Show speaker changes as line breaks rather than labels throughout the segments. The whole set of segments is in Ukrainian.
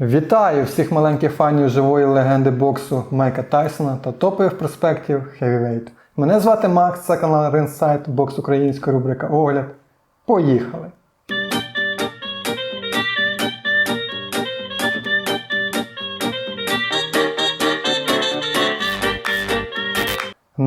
Вітаю всіх маленьких фанів живої легенди боксу Майка Тайсона та топових проспектів Heavyweight. Мене звати Макс, це канал Ринсайт, бокс українська рубрика Огляд. Поїхали!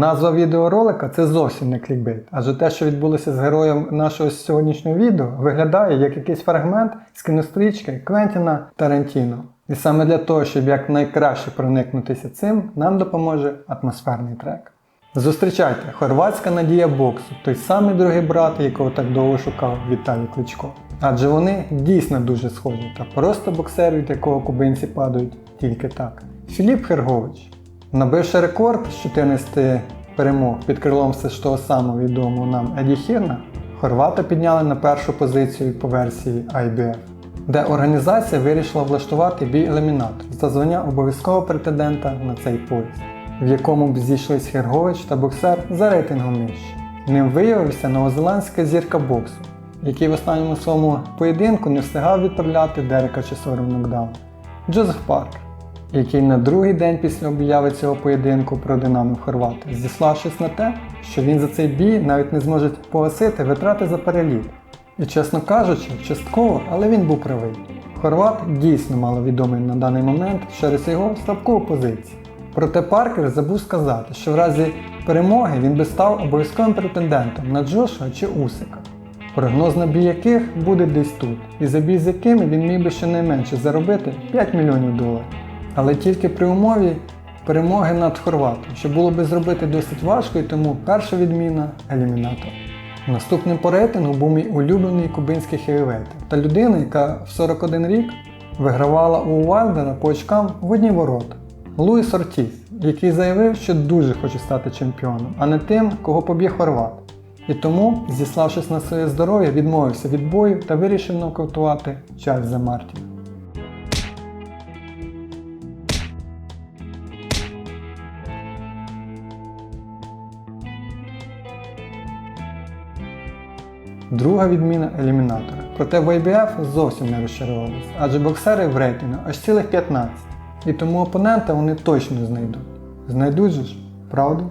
Назва відеоролика це зовсім не клікбейт, адже те, що відбулося з героєм нашого сьогоднішнього відео, виглядає як якийсь фрагмент з кінострічки Квентіна Тарантіно. І саме для того, щоб якнайкраще проникнутися цим, нам допоможе атмосферний трек. Зустрічайте, хорватська надія боксу, той самий другий брат, якого так довго шукав Віталій Кличко. Адже вони дійсно дуже схожі та просто боксер, від якого кубинці падають тільки так. Філіп Хергович, Набивши рекорд з 14 перемог під крилом все ж того самого відомого нам Еді Хірна, Хорвата підняли на першу позицію по версії IBF, де організація вирішила влаштувати бій елімінатор за звання обов'язкового претендента на цей пояс, в якому б зійшлись Хергович та боксер за рейтингом нижче. Ним виявився новозеландська зірка боксу, який в останньому своєму поєдинку не встигав відправляти Дерека Чесору в нокдаун. Джозеф Паркер який на другий день після обяви цього поєдинку продинамив Хорвата, зіславшись на те, що він за цей бій навіть не зможе погасити витрати за переліт. І чесно кажучи, частково, але він був правий. Хорват дійсно маловідомий на даний момент через його слабку позицію. Проте Паркер забув сказати, що в разі перемоги він би став обов'язковим претендентом на Джоша чи Усика. Прогноз на бій яких буде десь тут, і за бій з якими він міг би щонайменше заробити 5 мільйонів доларів але тільки при умові перемоги над Хорватом, що було би зробити досить важко, і тому перша відміна елімінатор. Наступним по рейтингу був мій улюблений кубинський хевівейт та людина, яка в 41 рік вигравала у Вайлдера по очкам в одні ворота. Луїс Ортіс, який заявив, що дуже хоче стати чемпіоном, а не тим, кого поб'є Хорват. І тому, зіславшись на своє здоров'я, відмовився від бою та вирішив нокаутувати Чарльза Мартіна. Друга відміна елімінатора. Проте в IBF зовсім не розчарувалися, адже боксери в рейтингу аж цілих 15. І тому опонента вони точно знайдуть. Знайдуть же ж, правда?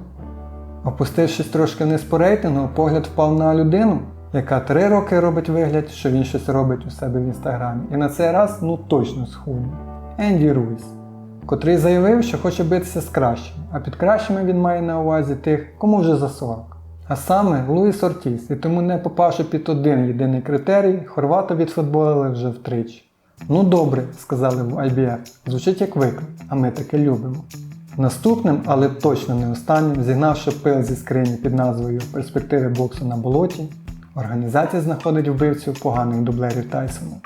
Опустившись трошки вниз по рейтингу, погляд впав на людину, яка 3 роки робить вигляд, що він щось робить у себе в інстаграмі. І на цей раз ну точно схудне. Енді Руїс, котрий заявив, що хоче битися з кращими, а під кращими він має на увазі тих, кому вже за 40. А саме Луїс Ортіс, і тому не попавши під один єдиний критерій, Хорвата відфутболили вже втричі. Ну добре, сказали в IBF, звучить як виклик, а ми таке любимо. Наступним, але точно не останнім, зігнавши пил зі скрині під назвою Перспективи боксу на болоті, організація знаходить вбивців поганих дублерів Тайсона.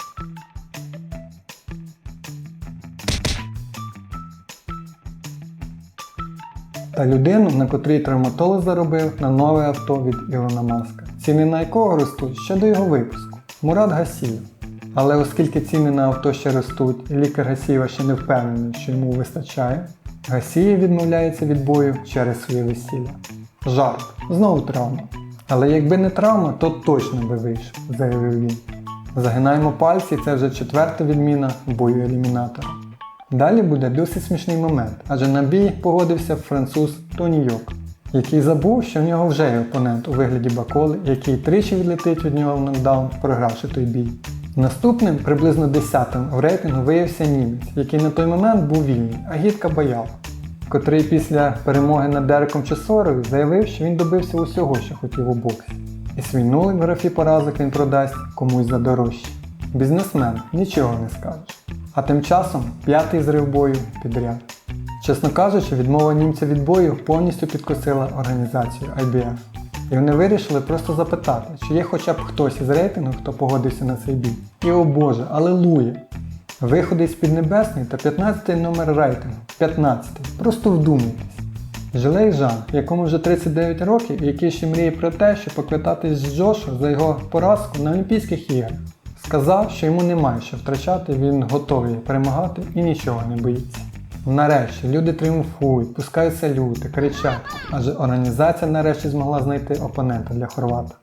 Та людину, на котрій травматолог заробив на нове авто від Ілона Маска, ціни на якого ростуть ще до його випуску. Мурат Гасієв. Але оскільки ціни на авто ще ростуть, і лікар Гасієва ще не впевнений, що йому вистачає, Гасієв відмовляється від бою через своє весілля. Жарт, знову травма. Але якби не травма, то точно би вийшов, заявив він. Загинаємо пальці, це вже четверта відміна бою елімінатора. Далі буде досить смішний момент, адже на бій погодився француз Тоні Йок, який забув, що в нього вже є опонент у вигляді Баколи, який тричі відлетить від нього в нокдаун, програвши той бій. Наступним, приблизно 10-м в рейтингу виявився німець, який на той момент був вільний, Агітка Баял, котрий після перемоги над Дереком Чесорою заявив, що він добився усього, що хотів у боксі. І свій нулик в графі поразок він продасть комусь за дорожче. Бізнесмен, нічого не скажеш. А тим часом п'ятий зрив бою підряд. Чесно кажучи, відмова німця від бою повністю підкосила організацію IBF. І вони вирішили просто запитати, чи є хоча б хтось із рейтингу, хто погодився на цей бій. І о Боже, алелуя! Виходить з-під небесний та 15 номер рейтингу. 15 Просто вдумайтесь. Жилей Жан, якому вже 39 років і який ще мріє про те, щоб поквитатись з Джошу за його поразку на Олімпійських іграх. Сказав, що йому немає що втрачати, він готовий перемагати і нічого не боїться. Нарешті люди тріумфують, пускають салюти, кричать, адже організація нарешті змогла знайти опонента для Хорвата,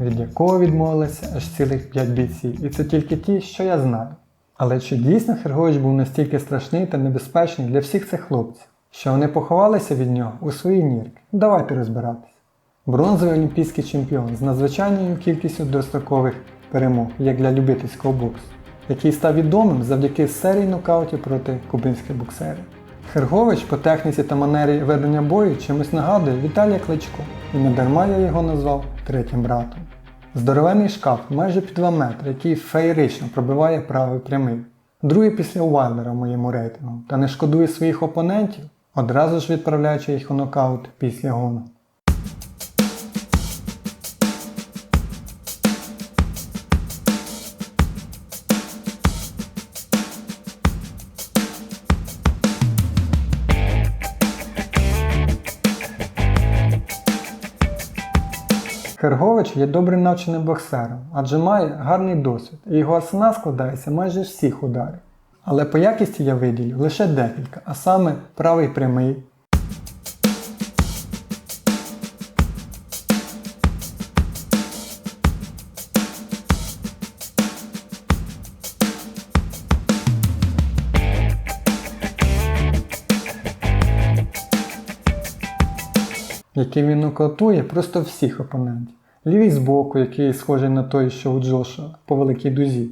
від якого відмовилися аж цілих 5 бійців, і це тільки ті, що я знаю. Але чи дійсно Хергович був настільки страшний та небезпечний для всіх цих хлопців, що вони поховалися від нього у свої нірки? Давайте розбиратись. Бронзовий олімпійський чемпіон з надзвичайною кількістю дострокових перемог, як для любительського боксу, який став відомим завдяки серії нокаутів проти кубинських боксерів. Хергович по техніці та манері ведення бою чимось нагадує Віталія Кличко, і не дарма я його назвав третім братом. Здоровенний шкаф майже під 2 метри, який феєрично пробиває правий прямий. Другий після Уайлера в моєму рейтингу та не шкодує своїх опонентів, одразу ж відправляючи їх у нокаут після гону. Хергович є добре навченим боксером, адже має гарний досвід, і його арсенал складається майже всіх ударів. Але по якісті я виділю лише декілька, а саме правий прямий, яким він нокаутує просто всіх опонентів. Лівий збоку, який схожий на той, що у Джоша по великій дузі.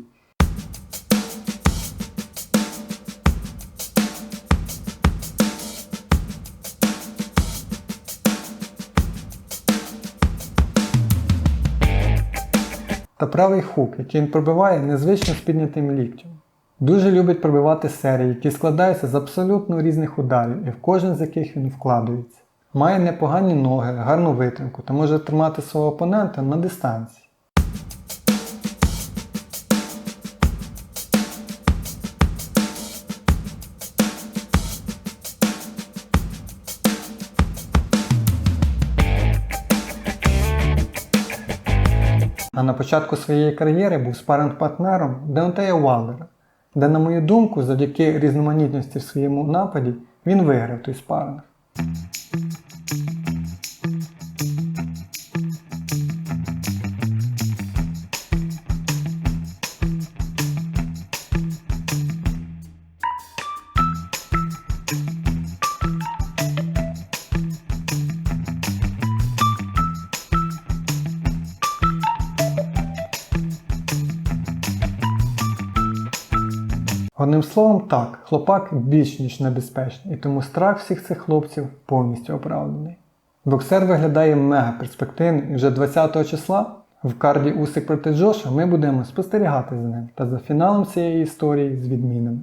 Та правий хук, який він пробиває незвично з піднятим ліктем. Дуже любить пробивати серії, які складаються з абсолютно різних ударів, і в кожен з яких він вкладається. Має непогані ноги, гарну витримку та може тримати свого опонента на дистанції. А на початку своєї кар'єри був спаринг-партнером Деонтея Уаллера, де, на мою думку, завдяки різноманітності в своєму нападі він виграв той спаринг. Одним словом, так, хлопак більш ніж небезпечний, і тому страх всіх цих хлопців повністю оправданий. Боксер виглядає мега перспективним і вже 20 числа в карді Усик проти Джоша ми будемо спостерігати за ним та за фіналом цієї історії з відмінами.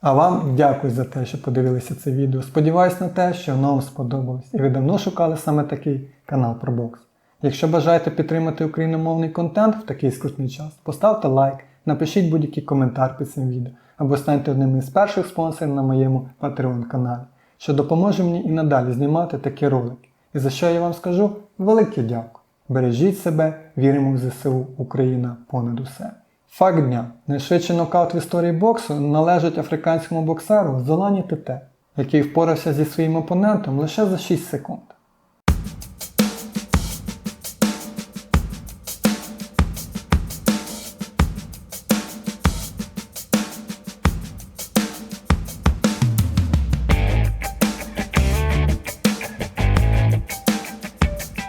А вам дякую за те, що подивилися це відео. Сподіваюсь на те, що воно вам сподобалось і ви давно шукали саме такий канал про бокс. Якщо бажаєте підтримати україномовний контент в такий скрутний час, поставте лайк, напишіть будь-який коментар під цим відео або станьте одним із перших спонсорів на моєму Patreon каналі, що допоможе мені і надалі знімати такі ролики. І за що я вам скажу велике дякую. Бережіть себе, віримо в ЗСУ, Україна понад усе. Факт дня. Найшвидший нокаут в історії боксу належить африканському боксеру Золані Тете, який впорався зі своїм опонентом лише за 6 секунд.